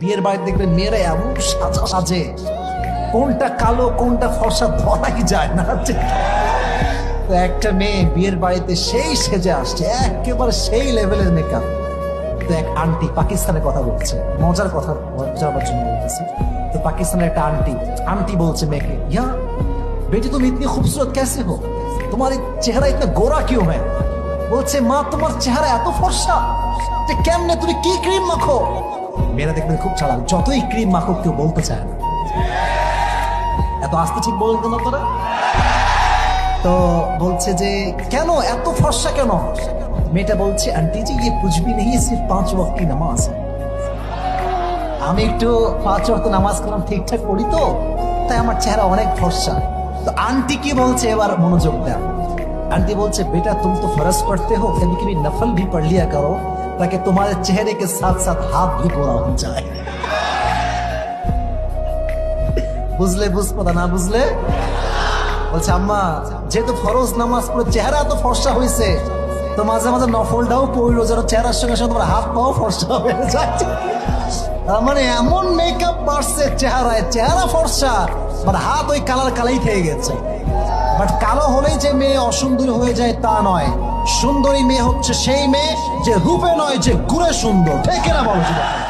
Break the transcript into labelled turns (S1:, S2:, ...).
S1: বিয়ের বাড়িতে দেখবেন মেয়েরা এমন সাজা সাজে। কোনটা কালো, কোনটা ফর্সা ধরাই যায় না। তো একটা মেয়ে বিয়ের বাড়িতে সেই সেজে আসছে, একেবারে সেই লেভেলের মেকআপ দেখ আন্টি পাকিস্তানের কথা বলছে, মজার কথা জানার জন্য বলতেছি। তো পাকিস্তানের একটা আন্টি আন্টি বলছে মেয়েকে, ইয়া, বেটি তুমি ইতনি খুবসুরত কেসে হো? তোমার এই চেহারা ইতনা গোরা কিউ হ্যাঁ বলছে, মা, তোমার চেহারা এত ফর্সা, যে কেমনে তুমি কি ক্রিম মাখো? মেয়েরা দেখবেন খুব চালাক। যতই ক্রিম মাখুক কেউ বলতে চায় না। এত আস্তে ঠিক বললেন কেন তোরা? তো বলছে যে, কেন? এত ফর্সা কেন? মেয়েটা বলছে, আন্টি জি ইয়ে বুঝবি নেই সিফ পাঁচ ওয়াক্তি নামাজ? আমি একটু পাঁচ ওয়াক্ত নামাজ কালাম ঠিকঠাক পড়ি তো। তাই আমার চেহারা অনেক ফর্সা। তো আন্টি কি বলছে? এবার মনোযোগ দেন। আন্টি বলছে, বেটা, তুমি তো ফরজ পড়তে হো কেন কি নফল ভি পড় লিয়া করো। ताकि तुम्हारे चेहरे के साथ साथ हाथ भी गोरा हो जाए বুঝলে বুঝবো না বুঝলে বলছে আম্মা যেহেতু ফরজ নামাজ পড়ে চেহারা তো ফর্সা হয়েছে তো মাঝে মাঝে নফলটাও পড়লো যেন চেহারার সঙ্গে সঙ্গে তোমার হাত পাও ফর্সা হয়ে যায় তার মানে এমন মেকআপ মারছে চেহারায় চেহারা ফর্সা বাট হাত ওই কালার কালাই খেয়ে গেছে বাট কালো হলেই যে মেয়ে অসুন্দরী হয়ে যায় তা নয় সুন্দরী মেয়ে হচ্ছে সেই মেয়ে যে রূপে নয় যে গুড়ে সুন্দর ঠিক না বলো সেটা?